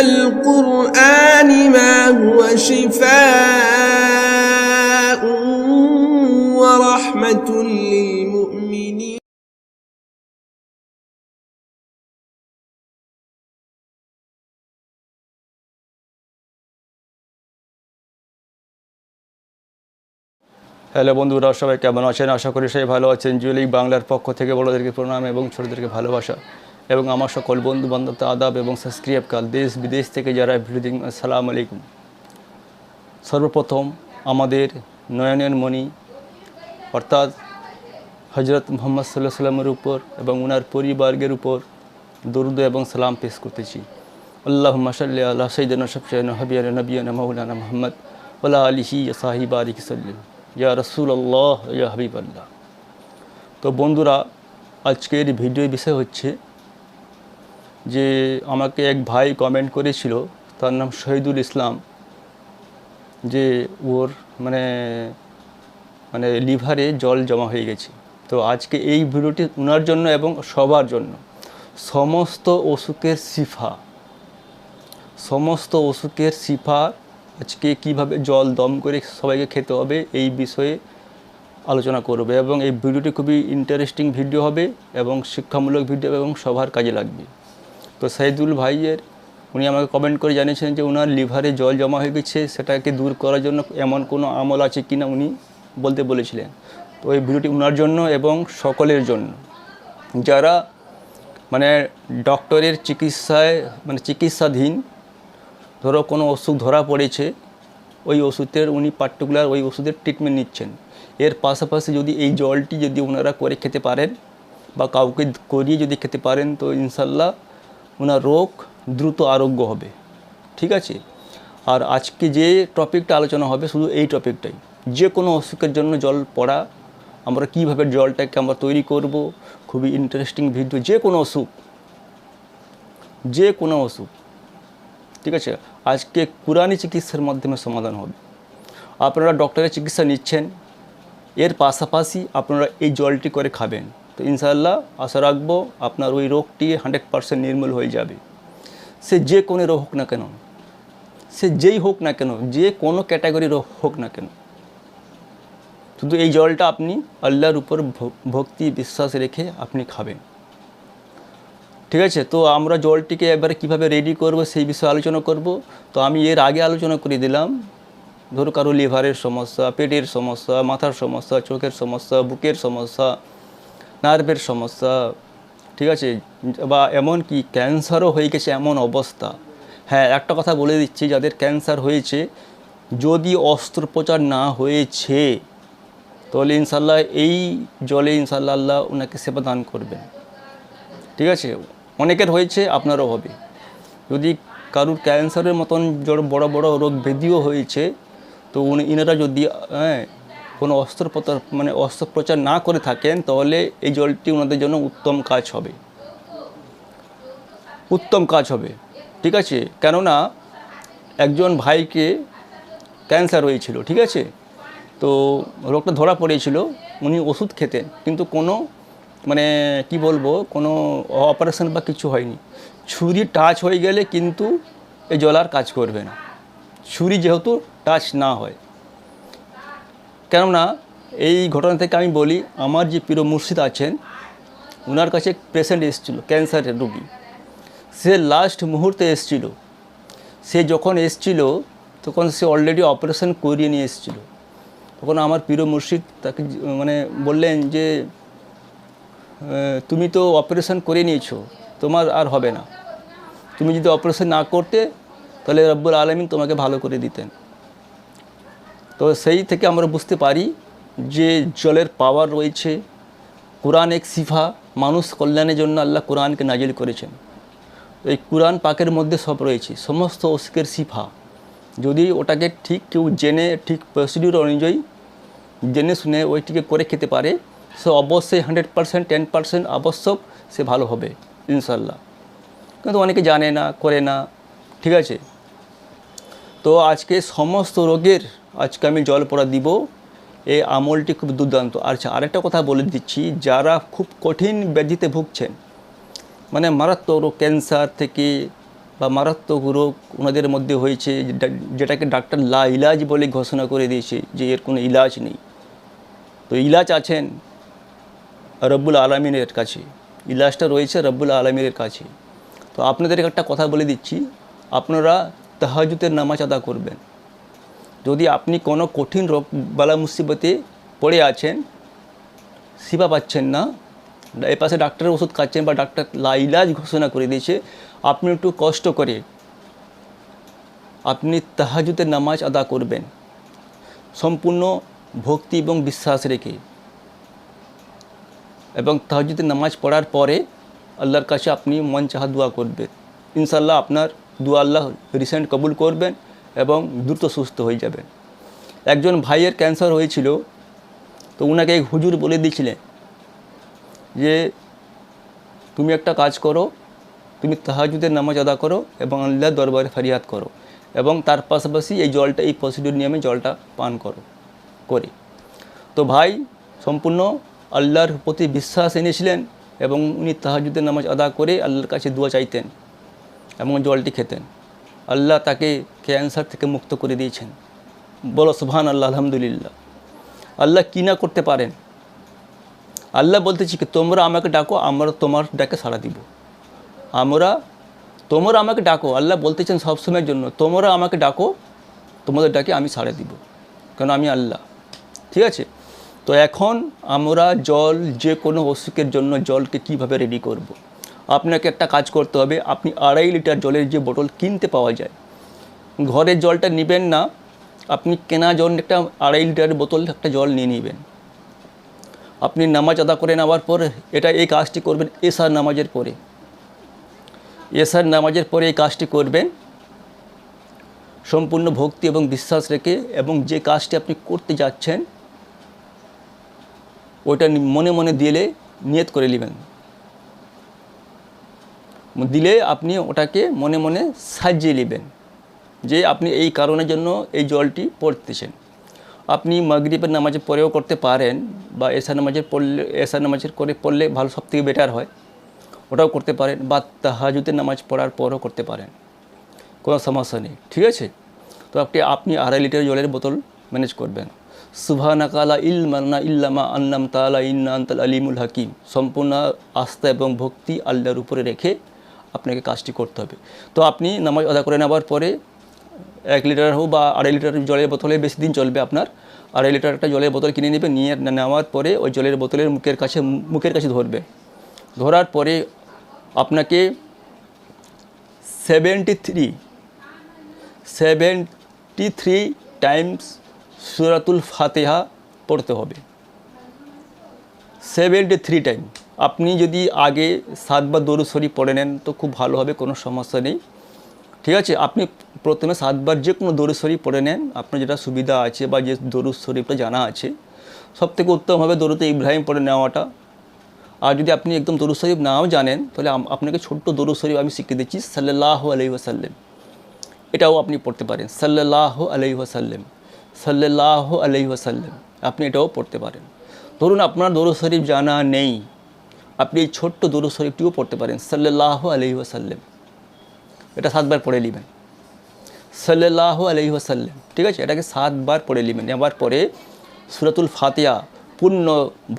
القرآن ما هو شفاء ورحمة للمؤمنين hello বন্ধুরা সবাই কেমন আছেন আশা করি সবাই ভালো আছেন জুয়েলিক বাংলার পক্ষ থেকে বড়োদেরকে প্রণাম এবং ছোটোদেরকে ভালোবাসা এবং আমার সকল বন্ধু বান্ধব আদাব এবং সাবস্ক্রাইব কাল, দেশ বিদেশ থেকে যারা ভিডিও আসসালামু আলাইকুম। সর্বপ্রথম আমাদের নয়নের মণি, অর্থাৎ হজরত মোহাম্মদ সাল্লাহ সাল্লামের উপর এবং ওনার পরিবার্গের উপর দরুদ এবং সালাম পেশ করতেছি। আল্লাহ মাসাল্লি আল্লাহ সৈদান সবসাইন হাবিয়ান নবিয়ান মৌলানা মোহাম্মদ ওলা আলিহি সাহিব আলিক সাল্লিম। ইয়া রসুল আল্লাহ ইয়া হাবিব আল্লাহ তো বন্ধুরা, আজকের ভিডিও বিষয় হচ্ছে যে আমাকে এক ভাই কমেন্ট করেছিল, তার নাম শহীদুল ইসলাম, যে ওর মানে মানে লিভারে জল জমা হয়ে গেছে। তো আজকে এই ভিডিওটি ওনার জন্য এবং সবার জন্য। সমস্ত অসুখের শিফা, সমস্ত অসুখের শিফা আজকে কীভাবে জল দম করে সবাইকে খেতে হবে এই বিষয়ে আলোচনা করবে এবং এই ভিডিওটি খুবই ইন্টারেস্টিং ভিডিও হবে এবং শিক্ষামূলক ভিডিও এবং সবার কাজে লাগবে। তো সাইদুল ভাইয়ের, উনি আমাকে কমেন্ট করে জানিয়েছেন যে ওনার লিভারে জল জমা হয়ে গেছে, সেটাকে দূর করার জন্য এমন কোনো আমল আছে কি না উনি বলতে বলেছিলেন। তো এই ভিডিওটি ওনার জন্য এবং সকলের জন্য। যারা মানে ডক্টরের চিকিৎসায় মানে চিকিৎসাধীন, ধরো কোনো ওষুধ ধরা পড়েছে, ওই ওষুধের উনি পার্টিকুলার ওই ওষুধের ট্রিটমেন্ট নিচ্ছেন। এর পাশাপাশি যদি এই জলটি যদি ওনারা করে খেতে পারেন বা কাউকে করিয়ে যদি খেতে পারেন, তো ইনশাল্লাহ ওনার রোগ দ্রুত আরোগ্য হবে। ঠিক আছে? আর আজকে যে টপিকটা আলোচনা হবে শুধু এই টপিকটাই। যে কোনো অসুখের জন্য জল পড়া, আমরা কীভাবে জলটাকে আমরা তৈরি করব, খুবই ইন্টারেস্টিং ভিডিও যে কোনো অসুখ, যে কোনো অসুখ। ঠিক আছে? আজকে কুরানি চিকিৎসার মাধ্যমে সমাধান হবে। আপনারা ডক্টরের চিকিৎসা নিচ্ছেন, এর পাশাপাশি আপনারা এই জলটি করে খাবেন। তো ইনশাল্লাহ আশা রাখব আপনার ওই রোগটি হান্ড্রেড পারসেন্ট নির্মূল হয়ে যাবে। সে যে কোনো রোগ হোক না কেন, সে যেই হোক না কেন, যে কোনো ক্যাটাগরি রোগ হোক না কেন, শুধু এই জলটা আপনি আল্লাহর উপর ভক্তি বিশ্বাস রেখে আপনি খাবেন। ঠিক আছে? তো আমরা জলটিকে এবারে কীভাবে রেডি করব সেই বিষয়ে আলোচনা করব। তো আমি এর আগে আলোচনা করে দিলাম, ধরো কারও লিভারের সমস্যা, পেটের সমস্যা, মাথার সমস্যা, চোখের সমস্যা, বুকের সমস্যা নার্ভের সমস্যা, ঠিক আছে? বা এমন কি ক্যান্সারও হয়ে গেছে এমন অবস্থা। হ্যাঁ একটা কথা বলে দিচ্ছি, যাদের ক্যান্সার হয়েছে, যদি অস্ত্রোপচার না হয়েছে, তাহলে ইনশাল্লাহ এই জলে ইনশাল্লাহ আল্লাহ ওনাকে সেবা দান করবেন। ঠিক আছে? অনেকের হয়েছে, আপনারও হবে। যদি কারুর ক্যান্সারের মতন বড় বড় রোগ ব্যাধিও হয়েছে, তো উনি, ইনারা যদি হ্যাঁ কোনো অস্ত্রোপচার মানে অস্ত্রোপচার না করে থাকেন, তাহলে এই জলটি ওনাদের জন্য উত্তম কাজ হবে। উত্তম কাজ হবে, ঠিক আছে? কেননা একজন ভাইকে ক্যান্সার হয়েছিল, ঠিক আছে? তো রোগটা ধরা পড়েছিল, উনি ওষুধ খেতেন, কিন্তু কোনো মানে কি বলব, কোনো অপারেশন বা কিছু হয়নি। ছুরি টাচ হয়ে গেলে কিন্তু এই জল আর কাজ করবে না। ছুরি যেহেতু টাচ না হয় কেননা এই ঘটনা থেকে আমি বলি, আমার যে প্রিয় মুর্শিদ আছেন ওনার কাছে পেশেন্ট এসেছিল, ক্যান্সারের রুগী। সে লাস্ট মুহূর্তে এসেছিল। সে যখন এসেছিল, তখন সে অলরেডি অপারেশন করিয়ে নিয়ে এসেছিল। তখন আমার প্রিয় মুর্শিদ তাকে মানে বললেন যে তুমি তো অপারেশন করে নিয়েছো, তোমার আর হবে না। তুমি যদি অপারেশন না করতে, তাহলে রব্বুল আলমিন তোমাকে ভালো করে দিতেন। তো সেই থেকে আমরা বুঝতে পারি যে জলের পাওয়ার রয়েছে। কোরআন এক সিফা, মানুষ কল্যাণের জন্য আল্লাহ কোরআনকে নাজিল করেছেন। তো এই কোরআন পাকের মধ্যে সব রয়েছে, সমস্ত অসুখের সিফা। যদি ওটাকে ঠিক কেউ জেনে, ঠিক প্রসিডিউর অনুযায়ী জেনে শুনে ওইটিকে করে খেতে পারে, সে অবশ্যই হান্ড্রেড পারসেন্ট টেন পারসেন্ট আবশ্যক সে ভালো হবে ইনশাল্লাহ কিন্তু অনেকে জানে না, করে না, ঠিক আছে? তো আজকে সমস্ত রোগের আজকে আমি জল পড়া দিব। এই আমলটি খুব দুর্দান্ত। আচ্ছা আরেকটা কথা বলে দিচ্ছি, যারা খুব কঠিন ব্যাধিতে ভুগছেন মানে মারাত্মক রোগ, ক্যান্সার থেকে বা মারাত্মক রোগ ওনাদের মধ্যে হয়েছে, যেটা- যেটাকে ডাক্তার লা ইলাজ বলে ঘোষণা করে দিয়েছে, যে এর কোনো ইলাজ নেই। তো ইলাজ আছেন রব্বুল আলমিনের কাছে। ইলাজটা রয়েছে রব্বুল আলমিনের কাছে। তো আপনাদের একটা কথা বলে দিচ্ছি, আপনারা তাহাজুতের নামাজ আদা করবেন। যদি আপনি কোনো কঠিন রোগ, বালা মুসিবতে পড়ে আছেন শিবা পাচ্ছেন না, এ পাশে ডাক্তারের ওষুধ খাচ্ছেন বা ডাক্তার লাইলাজ ঘোষণা করে দিয়েছে, আপনি একটু কষ্ট করে আপনি তাহাজুতের নামাজ আদা করবেন। সম্পূর্ণ ভক্তি এবং বিশ্বাস রেখে। এবং তাহাজুদের নামাজ পড়ার পরে আল্লাহর কাছে আপনি মন চাহা দোয়া করবেন। ইনশাল্লাহ আপনার দোয়া আল্লাহ রিসেন্ট কবুল করবেন। এবং দ্রুত সুস্থ হয়ে যাবেন একজন ভাইয়ের ক্যান্সার হয়েছিল, তো ওনাকে এক হুজুর বলে দিয়েছিলেন যে, তুমি একটা কাজ করো, তুমি তাহাজুদের নামাজ আদা করো এবং আল্লাহর দরবারে ফরিয়াদ করো এবং তার পাশাপাশি এই জলটা, এই প্রসিডিউর নিয়মে জলটা পান করো, করে। তো ভাই সম্পূর্ণ আল্লাহর প্রতি বিশ্বাস এনেছিলেন এবং উনি তাহাজুদের নামাজ আদা করে আল্লাহর কাছে দোয়া চাইতেন এবং জলটি খেতেন। আল্লাহ তাকে ক্যান্সার থেকে মুক্ত করে দিয়েছেন? বলো সুবহান আল্লাহ আলহামদুলিল্লাহ। আল্লাহ কী না করতে পারেন? আল্লাহ বলতেছি কি, তোমরা আমাকে ডাকো, আমরা তোমার ডাকে সাড়া দিব। আমরা, তোমরা আমাকে ডাকো। আল্লাহ বলতেছেন সবসময়ের জন্য, তোমরা আমাকে ডাকো, তোমাদের ডাকে আমি সাড়া দিব। কারণ আমি আল্লাহ। ঠিক আছে? তো এখন আমরা জল, যে কোনো অসুখের জন্য জলকে কীভাবে রেডি করব। আপনাকে একটা কাজ করতে হবে, আপনি আড়াই লিটার জলের যে বোতল কিনতে পাওয়া যায় ঘরের জলটা নেবেন না, আপনি কেনা জল একটা আড়াই লিটারের বোতল একটা জল নিয়ে নেবেন। আপনি নামাজ আদা করে নেওয়ার পর এটা এই কাজটি করবেন এসার নামাজের পরে। এসার নামাজের পরে এই কাজটি করবেন। সম্পূর্ণ ভক্তি এবং বিশ্বাস রেখে এবং যে কাজটি আপনি করতে যাচ্ছেন, ওইটা মনে মনে দিলে নিয়ত করে নেবেন। দিলে আপনি ওটাকে মনে মনে সাজিয়ে নেবেন। যে আপনি এই কারণের জন্য এই জলটি পড়তেছেন। আপনি মাগরিবের নামাজে পরেও করতে পারেন বা এসা নামাজের পড়লে এসা নামাজের করে পড়লে ভালো সব থেকে বেটার হয়। ওটাও করতে পারেন বা তাহাজুদের নামাজ পড়ার পরও করতে পারেন। কোনো সমস্যা নেই, ঠিক আছে? তো আপনি আপনি আড়াই লিটার জলের বোতল ম্যানেজ করবেন। সুবহানাকালা ইলমানা ইল্লামা আন্নাম তালা ইন্না আন্তাল আলিমুল হাকিম। সম্পূর্ণ আস্থা এবং ভক্তি আল্লাহর উপরে রেখে আপনাকে কাজটি করতে হবে। তো আপনি নামাজ আদা করে নেওয়ার পরে এক লিটার হোক বা আড়াই লিটার জলের বোতলে বেশি দিন চলবে আপনার। আড়াই লিটার একটা জলের বোতল কিনে নেবে, নিয়ে নেওয়ার পরে ওই জলের বোতলের মুখের কাছে মুখের কাছে ধরবে। ধরার পরে আপনাকে seventy three seventy three times সুরাতুল ফাতেহা পড়তে হবে। সেভেন্টি থ্রি টাইম আপনি যদি আগে সাতবার দরুদ শরীফ পড়ে নেন, তো খুব ভালো হবে, কোনো সমস্যা নেই। ঠিক আছে? আপনি প্রথমে সাতবার যে কোনো দরুদ শরীফ পড়ে নেন। আপনার যেটা সুবিধা আছে বা যে দরুদ শরীফটা জানা আছে সব থেকে উত্তম হবে দরুদে ইব্রাহিম পড়ে নেওয়াটা। আর যদি আপনি একদম দরুদ শরীফ নাও জানেন, তাহলে আপনাকে ছোট্ট দরুদ শরীফ আমি শিখিয়ে দিচ্ছি সাল্লাহ আলহি ওয়াসাল্লাম। এটাও আপনি পড়তে পারেন সাল্লাহ আলহি ওয়াসাল্লাম সাল্লাহ আলহি ওয়াসাল্লাম। আপনি এটাও পড়তে পারেন। ধরুন আপনার দরুদ শরীফ জানা নেই, আপনি এই ছোট্ট দরুদ শরীফটিও পড়তে পারেন সাল্লাহ আলহি ওয়াসাল্লাম। এটা সাতবার পড়ে নেবেন সাল্লাহ আলহি ওয়াসাল্লাম, ঠিক আছে? এটাকে সাতবার পড়ে নেবেন নেওয়ার পরে সুরাতুল ফাতিয়া পূর্ণ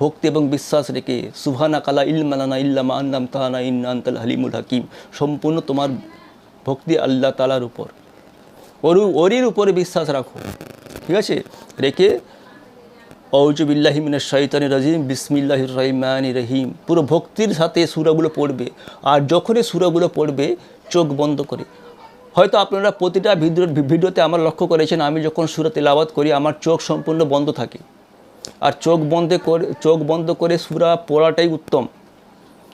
ভক্তি এবং বিশ্বাস রেখে সুভানা কালা ইলমালানা ইল্লামা আন্নাম তাহানা ইন্না আন্তাল হালিমুল হাকিম, সম্পূর্ণ তোমার ভক্তি আল্লাহ তালার উপর। ওর ওরির উপরে বিশ্বাস রাখো, ঠিক আছে? রেখে অউজুবিল্লাহি মিনাশ শৈতানি রাজিম, বিসমিল্লাহির রহমানি রহিম, পুরো ভক্তির সাথে সুরাগুলো পড়বে। আর যখনই সুরাগুলো পড়বে চোখ বন্ধ করে। হয়তো আপনারা প্রতিটা ভিডিও ভিডিওতে আমার লক্ষ্য করেছেন, আমি যখন সুরা তেলাওয়াত করি, আমার চোখ সম্পূর্ণ বন্ধ থাকে। আর চোখ বন্ধ করে চোখ বন্ধ করে সুরা পড়াটাই উত্তম।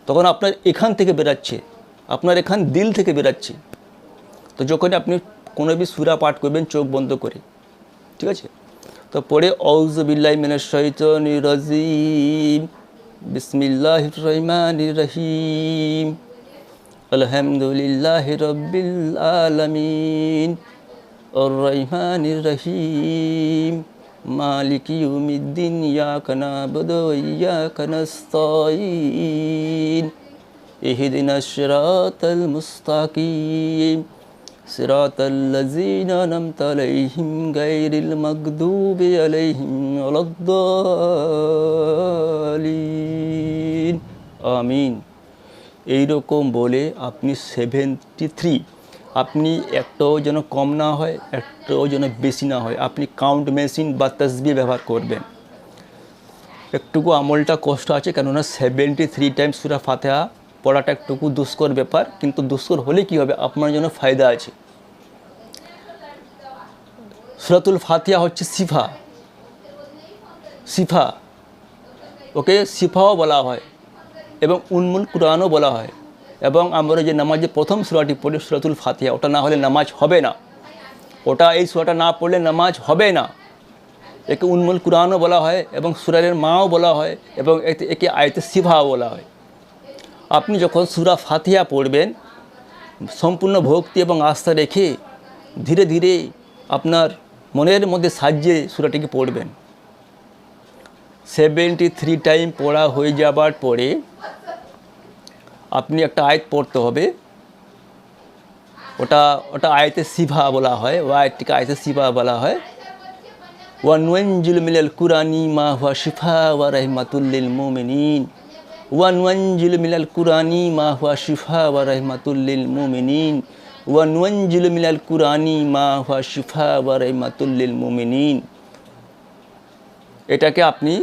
তখন আপনার এখান থেকে বেরাচ্ছে। আপনার এখান দিল থেকে বেরাচ্ছে। তো যখন আপনি কোনো বি সুরা পাঠ করবেন, চোখ বন্ধ করে। ঠিক আছে? তো পড়ে অউজবিল্লাহ মিনাশ শাইতানির রাজিম। বিসমিল্লাহির রহমানির রহিম। الحمد لله رب العالمين الرحمن الرحيم مالك يوم الدين ياك نعبد وياك نستعين اهدنا الصراط المستقيم صراط الذين أنعمت عليهم غير المغضوب عليهم ولا الضالين. آمين. আমিন এইরকম বলে আপনি সেভেন্টি থ্রি আপনি একটাও যেন কম না হয়, একটাও যেন বেশি না হয়। আপনি কাউন্ট মেশিন বা তসবি ব্যবহার করবেন। একটুকু আমলটা কষ্ট আছে, কেননা সেভেন্টি থ্রি টাইমস সুরা ফাতেহা পড়াটা একটুকু দুষ্কর ব্যাপার, কিন্তু দুষ্কর হলে কি হবে? আপনার জন্য ফায়দা আছে। সুরাতুল ফাতিয়া হচ্ছে সিফা। সিফা। ওকে, সিফাও বলা হয়। এবং উন্মুল কুরআনও বলা হয়। এবং আমরা যে নামাজে প্রথম সুরাটি পড়ি, সুরাতুল ফাতিহা, ওটা না হলে নামাজ হবে না। ওটা এই সুরাটা না পড়লে নামাজ হবে না। একে উন্মুল কুরআনও বলা হয় এবং সুরারের মাও বলা হয় এবং একে আয়তে সিফাও বলা হয়। আপনি যখন সুরা ফাতিহা পড়বেন, সম্পূর্ণ ভক্তি এবং আস্থা রেখে ধীরে ধীরে আপনার মনের মধ্যে সাহায্যে সুরাটিকে পড়বেন। সেভেন্টি থ্রি টাইম পড়া হয়ে যাবার পরে আপনি একটা আয়াত পড়তে হবে। ওটা ওটা আয়তে সিভা বলা হয়, ও আয়তটিকে আয়তে সিভা বলা হয়। ওয়ানওয়ানজুল মিলাল কুরানি মা হুয়া শিফা ওয়া রহমাতুল্লিল মুমিনিন। ওয়ানওয়ানজুল মিলাল কুরানি মা হুয়া শিফা ওয়া রহমাতুল্লিল মুমিনিন। ওয়ানওয়ানজুল মিলাল কুরানি মা হুয়া শিফা ওয়া রহমাতুল্লিল মুমিনিন। এটাকে আপনি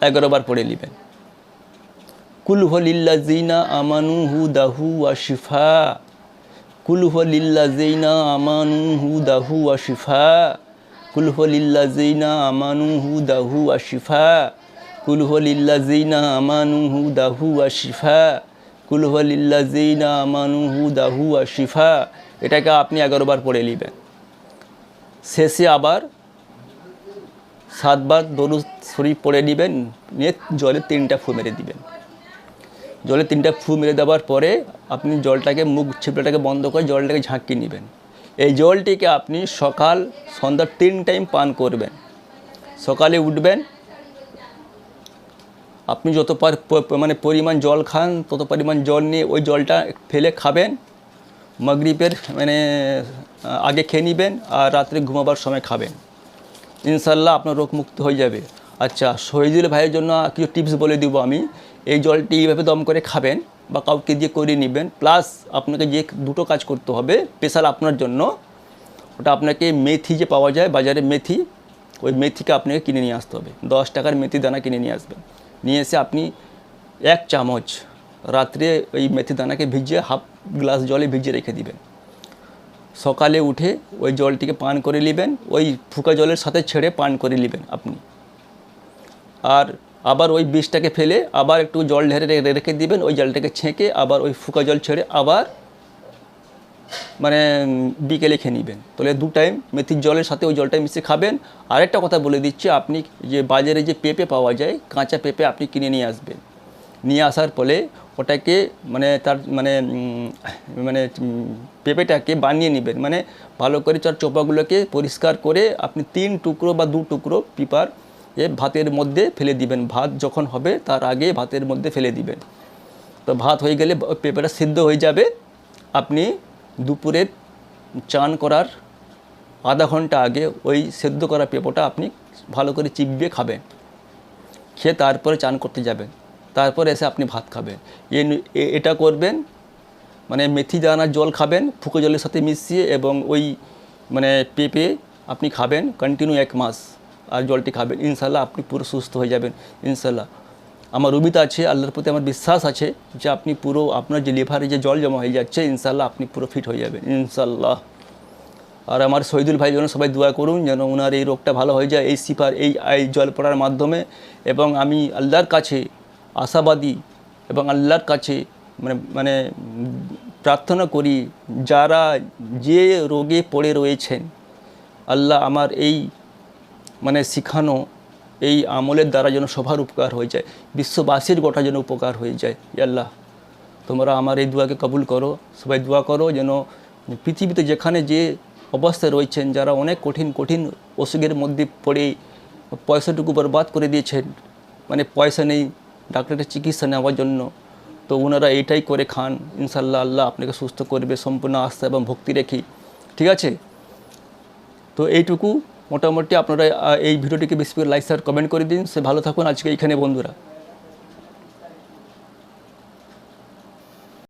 এগারো বার পড়ে নেবেন। কুল হলিল্লাজিনা আমানু হু দাহু ওয়া শিফা। কুল হলিল্লাজিনা আমানু হু দাহু ওয়া শিফা। কুল আমানু হু দাহু ওয়া শিফা। কুল আমানু হু দাহু ওয়া শিফা। কুল আমানু হু দাহু ওয়া শিফা। এটাকে আপনি এগারো বার পড়ে নেবেন। শেষে আবার সাতবার দরুদ শরীফ পড়ে নেবেন, নিয়ে জলে তিনটা ফু মেরে দিবেন। জলে তিনটা ফু মেরে দেওয়ার পরে আপনি জলটাকে মুখ ছিপড়াটাকে বন্ধ করে জলটাকে ঝাঁকিয়ে নেবেন। এই জলটিকে আপনি সকাল সন্ধ্যা তিন টাইম পান করবেন। সকালে উঠবেন, আপনি যত পার মানে পরিমাণ জল খান, তত পরিমাণ জল নিয়ে ওই জলটা ফেলে খাবেন। মাগরিবের মানে আগে খেয়ে নেবেন আর রাত্রে ঘুমাবার সময় খাবেন। ইনশাল্লাহ আপনার রোগ মুক্ত হয়ে যাবে। আচ্ছা শহীদুল ভাইয়ের জন্য কিছু টিপস বলে দিব আমি। এই জলটি এইভাবে দম করে খাবেন বা কাউকে দিয়ে করে নেবেন। প্লাস আপনাকে যে দুটো কাজ করতে হবে, স্পেশাল আপনার জন্য। ওটা আপনাকে মেথি যে পাওয়া যায়, বাজারে মেথি, ওই মেথিকে আপনাকে কিনে নিয়ে আসতে হবে। দশ টাকার মেথি দানা কিনে নিয়ে আসবেন। নিয়ে এসে আপনি এক চামচ রাত্রে ওই মেথি দানাকে ভিজিয়ে হাফ গ্লাস জলে ভিজিয়ে রেখে দিবেন। সকালে উঠে ওই জলটিকে পান করে নেবেন, ওই ফুকা জলের সাথে ছেড়ে পান করে নেবেন আপনি। আর আবার ওই বিষটাকে ফেলে আবার একটু জল ঢেলে রেখে দিবেন, ওই জলটাকে ছেঁকে আবার ওই ফুকা জল ছেড়ে আবার মানে বিকেলে খেয়ে নেবেন। তাহলে দু টাইম মেথির জলের সাথে ওই জলটা মিশিয়ে খাবেন। আরেকটা কথা বলে দিচ্ছি, আপনি যে বাজারে যে পেঁপে পাওয়া যায়, কাঁচা পেঁপে আপনি কিনে নিয়ে আসবেন। নিয়ে আসার ফলে ওটাকে মানে তার মানে মানে পেঁপেটাকে বানিয়ে নেবেন। মানে ভালো করে চার চোপাগুলোকে পরিষ্কার করে আপনি তিন টুকরো বা দু টুকরো পিপার এ ভাতের মধ্যে ফেলে দিবেন। ভাত যখন হবে তার আগে ভাতের মধ্যে ফেলে দিবেন। তো ভাত হয়ে গেলে পেঁপেটা সিদ্ধ হয়ে যাবে। আপনি দুপুরে চান করার আধা ঘণ্টা আগে ওই সেদ্ধ করা পেঁপোটা আপনি ভালো করে চিবিয়ে খাবেন। খেয়ে তারপরে চান করতে যাবেন। তারপরে এসে আপনি ভাত খাবেন। এটা করবেন মানে মেথি দানার জল খাবেন, ফুকো জলের সাথে মিশিয়ে এবং ওই মানে পেঁপে আপনি খাবেন কন্টিনিউ এক মাস, আর জলটি খাবেন। ইনশাল্লাহ আপনি পুরো সুস্থ হয়ে যাবেন ইনশাল্লাহ আমার রুবিতা আছে, আল্লাহর প্রতি আমার বিশ্বাস আছে যে আপনি পুরো আপনার যে লিভারে যে জল জমা হয়ে যাচ্ছে ইনশাল্লাহ আপনি পুরো ফিট হয়ে যাবেন ইনশাল্লাহ আর আমার শহীদুল ভাই যেন সবাই দোয়া করুন যেন ওনার এই রোগটা ভালো হয়ে যায়, এই এই এই জল পড়ার মাধ্যমে এবং আমি আল্লাহর কাছে আশাবাদী এবং আল্লাহর কাছে মানে মানে প্রার্থনা করি, যারা যে রোগে পড়ে রয়েছেন, আল্লাহ আমার এই মানে শিখানো, এই আমলের দ্বারা যেন সবার উপকার হয়ে যায়, বিশ্ববাসীর গোটা যেন উপকার হয়ে যায় আল্লাহ। তোমরা আমার এই দোয়াকে কবুল করো, সবাই দোয়া করো যেন পৃথিবীতে যেখানে যে অবস্থায় রয়েছেন, যারা অনেক কঠিন কঠিন অসুখের মধ্যে পড়ে, পয়সাটুকু বরবাদ করে দিয়েছেন মানে পয়সা নেই ডাক্তারের চিকিৎসা নেওয়ার জন্য। তো ওনারা এইটাই করে খান। ইনশাল্লাহ আল্লাহ আপনাকে সুস্থ করবে, সম্পূর্ণ আস্থা এবং ভক্তি রেখি ঠিক আছে? তো এইটুকু। মোটামুটি আপনারা এই ভিডিওটিকে বেশি করে লাইক শেয়ার কমেন্ট করে দিন। সে ভালো থাকুন। আজকে এইখানে বন্ধুরা।